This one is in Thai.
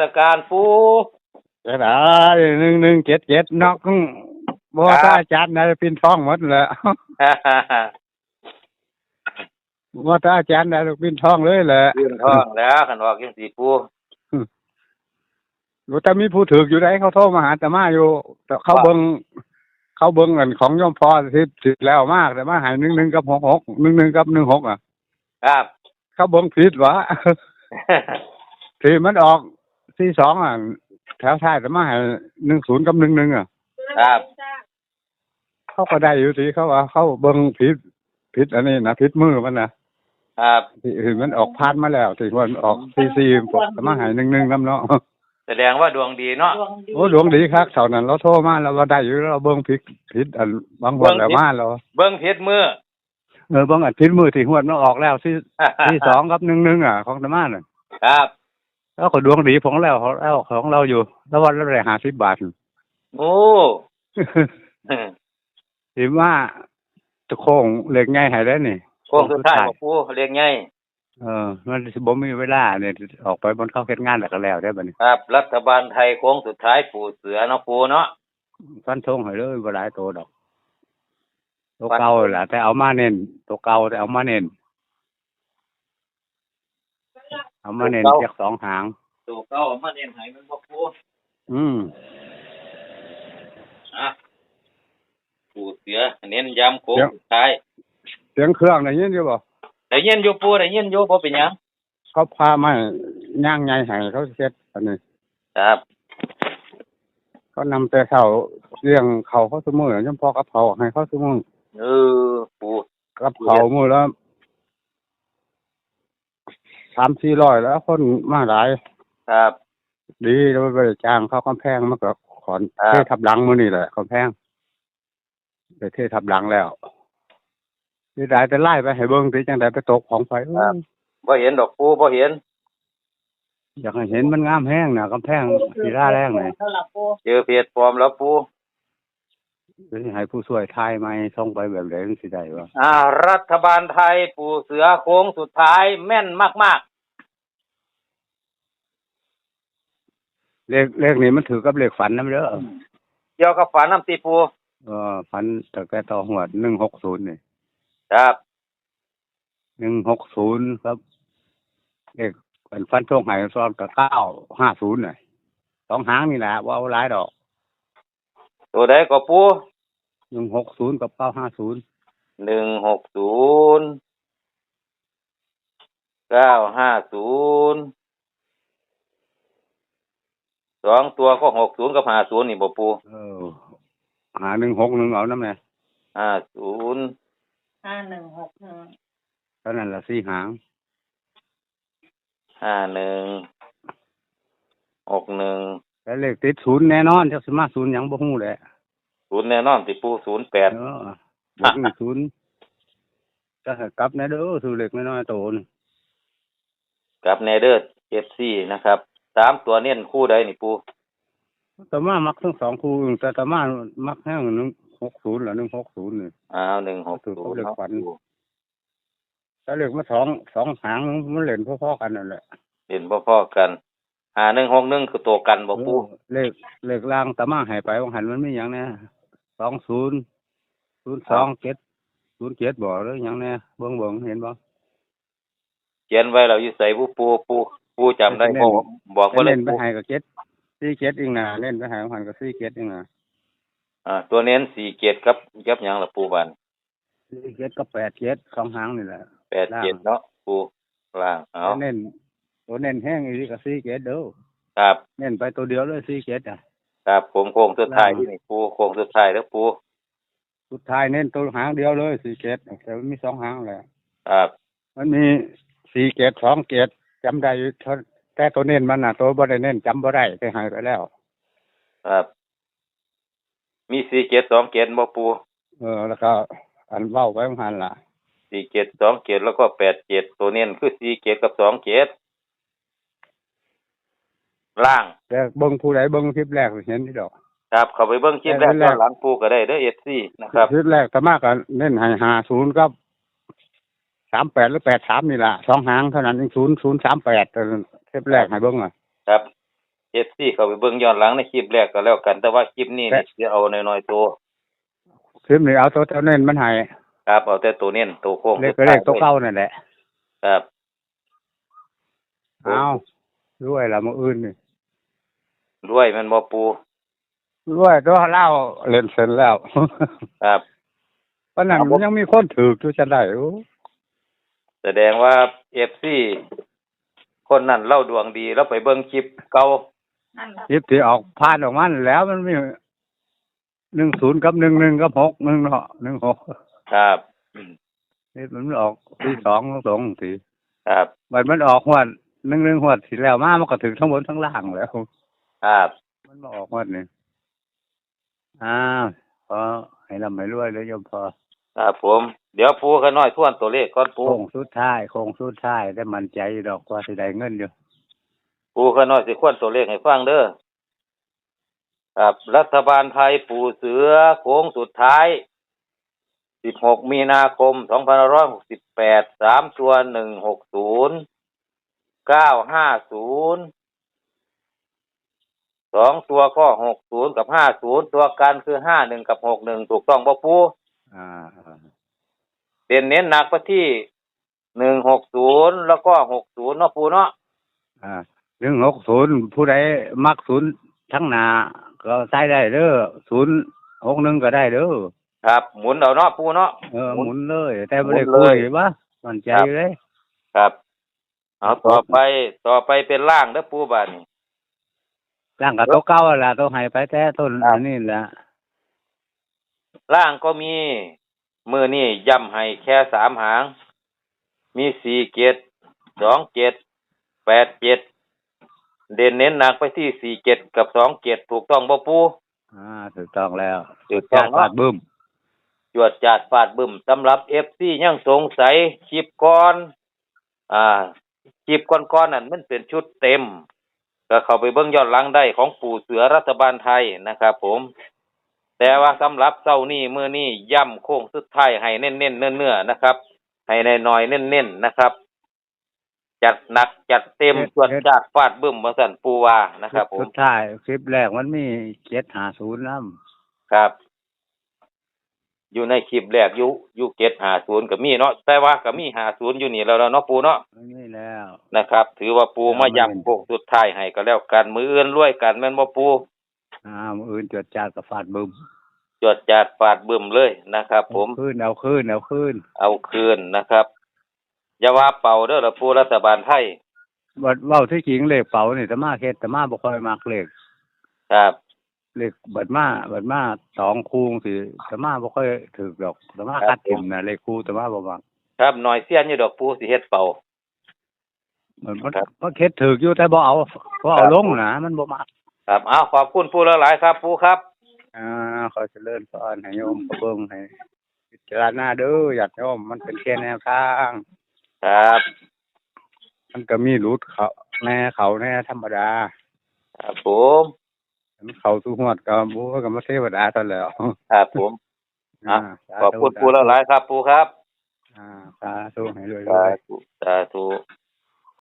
สการปูจะได้หนึ่งหนึ่งเจ็ดเจ็ดนอกบ่ครับถ้าอาจารย์นายพินท้องหมดแหละฮ่าฮ่าฮ่าบ่ถ้าอาจารย์นายพินท้องเลยแหละยื่นท้องแล้วขันบอกยังสีปูบ่แต่มีผู้ถืออยู่ได้เขาโทรมาหาแต่มาอยู่แต่เขาเบิ่งเขาเบิ่งกันของโยมพ่อที่สิแล้วมากแต่มาใหายหนึ่งหนึ่งกับหกหกหนึ่งหนึ่งกับหนึ่งหกอะ ครับ เขาเบิ่งผิดวะที่มันออก ที่สองอะ แถวท้ายแต่มาใหายหนึ่งศูนย์กับหนึ่งหนึ่งอะ ครับ เขาก็ได้อยู่ที่เขาว่าเขาเบิ่งผิดผิดอันนี้นะผิดมือมันนะครับที่อื่นมันออกพานมาแล้วที่มันออกซีซีแต่มาใหายหนึ่งหนึ่งน้ำเนาะแสดงว่าดวงดีเนาะ โอ้ดวงดีครับเท่านั้นเราโทรมาเราว่าได้อยู่เราเบิ่งผิดผิดอันบางวันแล้วมาเราเบิ้งเพชรมือ เออบางอันผิดมือที่หวดมันออกแล้วที่ ที่สองกับหนึ่งหนึ่งอะของธรรมาน่ะครับ แล้วก็ดวงดีของเราของเราของเราอยู่ แล้ววันละได้ห้าสิบบาทโอ้ถือว่าตะโค้งเหล็กง่ายหายได้นี่โค้งสุดท้ายของปูเรียกไงเออมันสิบ่มีเวลาเนี่ยออกไปบนเข้าเฮ็ดงานแล้วก็แล้วได้บัดนี้ครับ รัฐบาลไทยโค้งสุดท้ายปูเสือเนาะปูเนาะฟันธงให้เลยบ่หลายโตดอกตัวเก่าล่ะแต่เอามาเน้นตัวเก่าแต่เอามาเน้น เอามาเน้นจากสองหางตัวเก้ามาเน้นให้มันบ่ปูอืมอะปูเสือเน้นย้ำโค้งสุดท้ายเสียงเครื่องได้ยินอยู่บ่ได้ยินอยู่ปูได้ยินอยู่บ่เป็นหยังเขาพามาย่างไงให้เขาเฮ็ดอันนี้ครับเขานำแต่เขาเลี้ยงเขาเขาซุมื้อยังพอกับเขาให้เขาซุมื้อเออปูกับเขามื้อละสามสี่ร้อยแล้วคนมาหลาย ครับ ดีแล้วไปจ้างเขากำแพงมาก็ขอนครับ เททับหลังมื้อนี่แหละกำแพงไปเททับหลังแล้วนี่ได้แต่ไล่ไปให้เบิ่งสิจังไดไปตกของไฟบ่เห็นดอกปูบ่เห็น อยากให้เห็นมันงามแห้งน่ะกำแพงสีราแรงเลยเจอเพจปลอมแล้วปูสิให้ผู้ช่วยทายใหม่ส่งไปแบบใดมันสิได้วะอ่า รัฐบาลไทยปูเสือโค้งสุดท้ายแม่นมาก เลขเลขนี้มันถือกับเลขฝันนำเด้อๆเกี่ยวกับฝันน้ำตีปูเออฝันตั้งแต่ต่อหัว160นี่ครับ160ครับ เลขเป็นฟันทงให้ซ้อนกับ950น่ะสองหางนี่แหละว่าเอาหลายดอกตัวใดก็ปู160กับ950 หนึ่งหกศูนย์เก้าห้าศูนย์ สองตัวก็หกศูนย์กับห้าศูนย์นี่บ่ปูเออหา161เอานำแน่ห้าศูนย์ห้าหนึ่งหกหนึ่งเท่านั้นล่ะสี่หางห้าหนึ่งหกหนึ่งแต่เลขติดศูนย์แน่นอนจักสิมาศูนย์หยังบ่ฮู้แหละศูนย์แน่นอนติปูศูนย์แปดเออบอกมีศูนย์จะให้กลับแน่เด้อสูเล็กน้อยๆโตนี่กับเนเดอร์เอฟซีนะครับ สามตัวเน้นคู่ใดนี่ปูแต่มามักทั้งสองคู่แต่แต่มามักแห้งหนึ่งหกศูนย์หรือหนึ่งหกศูนย์นี่อ้าวหนึ่งหกศูนย์เอาเลขเนาะฝันแต่เลขมาสองสองหางมันเล่นพอๆกันนั่นแหละเห็นพ่อๆกันห้าหนึ่งหกหนึ่งคือตัวกันบ่ปูเออเลขเลขล่างแต่มาให้ไปว่าหันมันไม่หยังแน่สองศูนย์ศูนย์สองเจ็ดศูนย์เจ็ดบ่หรือหยังแน่เบิ่งเบิ่งเห็นบ่เขียนไว้เราอยู่ใส่ปูปูปู ปูจำได้บ่บอกว่าเลเล่ยนไปปูให้ก็เจ็ดสี่เจ็ดเองนะเล่นไปให้ว่าหันก็สี่เจ็ดเองนะอ่า ตัวเน้นสี่เกียรครับยับหยังละปูบันสี่เจ็ดก็แปดเจ็ดสองหางนี่แหละแปดเกียรเนาะปูล่างเอาตัวเน้นตัวเน้นแห้งอีกก็สี่เจ็ดเด้อครับ เน้นไปตัวเดียวเลยสี่เจ็ดอะครับผมโค้งสุดท้ายล่างที่นี่ปูโค้งสุดท้ายแล้วปูสุดท้ายเน้นตัวหางเดียวเลยสี่เจ็ดแต่มันมีสองหางแหละครับ มันมีสี่เจ็ดสองเจ็ด จำได้อยู่เท่าแต่ตัวเน้นมันน่ะ ตัวบ่ได้เน้นจำบ่ได้ไปหายไปแล้ว ครับ มีสี่เกียรสองเกียรบ่ปูเออ แล้วก็ อันเว้าไว้หันล่ะสี่เกียรสองเกียรแล้วก็แปดเกียรตัวเน้นคือสี่เกียรกับสองเกียรล่างแต่เบิ่งผู้ใดเบิ่งคลิปแรกเห็นที่ดอก ครับ เข้าไปเบิ่งคลิปแรกแต่เบิ่งแรย้อกนหลังปูก็ได้เด้อเอฟซีนะครับคลิปแรกแต่มากก็เน้นให้หาศูนย์กับ สามแปดหรือแปดสามนี่ล่ะสองหางเท่านั้นเองศูนย์ศูนย์สามแปดคลิปแรกให้เบิ่งอะครับ FC เข้าไปเบิ่งย้อนหลังในคลิปแรกก็แล้วกัน แต่ว่าคลิปนี้นี่สิเอาน้อยๆตัวคลิปนี้เอาตัวเท่านั้นมันให้ครับเอาแต่ตัวเน้นตัวโค้งเลขก็เลขตัวเก่านั่นแหละครับเอาด้วยละมื้ออื่นนี่รวยแมันบ่ปูด้วยตัวเล่าเล่นเสร็จแล้ว ครับเพราะนั้นมันยังมีคนถืออยู่จะได้โอ้ แสดงว่า FC คนนั้นเล่าดวงดีแล้วไปเบิ่งคลิปเก่านั่นแหละคลิปที่ออกผ่านออกมานั่นแล้วมันมีหนึ่งศูนย์กับหนึ่งหนึ่งกับหกหนึ่งเนาะหนึ่งหกครับอืมนี่มันออกที่สองสองสี่ครับมันมันออกหวดหนึ่งหนึ่งหวดสิแล้วมามันก็ถึงทั้งบนทั้งล่างแล้วครับ มันมาออกหวดนี่อ้าวพอให้ลำให้รวยเลยโยมพอ ครับผม เดี๋ยวปูขน้อยทวนตัวเลขก่อนปูโค้งสุดท้ายโค้งสุดท้ายได้มันใจดอกว่าสิได้เงินอยู่ปูขน้อยสิควรตัวเลขให้ฟังเด้อครับรัฐบาลไทยปูเสือโค้งสุดท้าย 16 มีนาคม 2568 3 ตัว 160 950สองตัวก็60กับ50ตัวกันคือ51กับ61ถูกต้องบ่ปูอ่า เด่นเน้นหนักไปที่160แล้วก็60เนาะปูเนาะอ่าหนึ่งหกศูนย์ผู้ใดมักศูนย์ทั้งหนาก็ใช้ได้เด้อศูนย์หกหนึ่งก็ได้เด้อครับ หมุนเอาเนาะปูเนาะเออหมุนหมุนเลย แต่ไม่ได้หมุนคุเลยยว่ามันใจครับเลย ครับเอาต่อไปต่อไปเป็นล่างเด้อปูบาดนี่ร่างกับตัวเก้าแหละตัวให้ไปแต่ต้นครับอันนี้แหละ ล่างก็มีมือนี่ย่ำให้แค่สามหาง มีสี่เจ็ดสองเจ็ดแปดเจ็ดเด่นเน้นหนักไปที่สี่เจ็ดกับสองเจ็ดถูกต้องบ่ปูอ่าถูกต้องแล้วถูกต้องจาดบาดบึ้มจวดจาดฟาดบึ้มสำหรับเอฟซียังสงสัยคลิปก่อน อ่าคลิปก่อนๆนั่นมันเป็นชุดเต็ม ก็เข้าไปเบิ่งย้อนหลังได้ของปู่เสือรัฐบาลไทยนะครับผม แต่ว่าสำหรับเจ้านี่มือนี่ย่ำโค้งสุดท้ายให้เน้นๆเนื้อๆนะครับ ให้น้อยๆเน้นๆนะครับ จัดหนักจัดเต็มจวดจาดฟาดบึ้มมาสั่นปูว่านะครับผสุมดท้ายคลิปแรกมันมีเจ็ดหาศูนย์น้ครับ อยู่ในคลิปแรกอยู่อยู่เกตหาศูนย์ก็มีเนาะแต่ว่าก็มีหาศูนย์อยู่นี่แล้วเนาะปูเนาะำมันนี่แล้วนะครับ ถือว่าปูมาย้ำโค้งสุดท้ายให้ก็แล้วกันมืออื่นรวยกันแม่นบ่ปู อ่ามืออื่นจดจาดกับฟาดบึ้มจวดจาดฟาดบึ้มเลยนะครับ ผมเอาขึ้นเอาขึ้นเอาขึ้น เอาคืนนะครับอย่าว่าเป่าเด้อละปูรัฐบาลไทยบัดเว้าที่จริงเลขเป๋านี่แต่มาเฮ็ดแต่มาบ่ค่อยมักเลขครับเลขบัดมาบัดมาสองคูงสิแต่มาบ่ค่อยถูกดอกแต่มาคัดถิ่มน่ะเลขคูแต่มาบ่มักครับหน่อยเสี้ยนอยู่ดอกปูสิเฮ็ดเป่ามันมันครับมันเฮ็ดถูกอยู่แต่บ่เอาบ่เอาลงนะมันบ่มัก ครับเอาขอบคุณปูหลายๆครับ ปูครับอ่าขอเจริญพรให้โยมกระเบิ่งให้พิจารณาเด้อญาติโยมมันเป็นแค่แนวทาง ครับ มันก็มีหลุดเขาแน่เขาแน่ธรรมดาครับผมมันเข้าสู่ฮอดก็บ่ก็มาเทวดาซะแล้วครับผมอะสาขอบธุคุณปูหลายๆครับ ปูครับ อ่าสาธุให้รวยสาๆธุสาธุ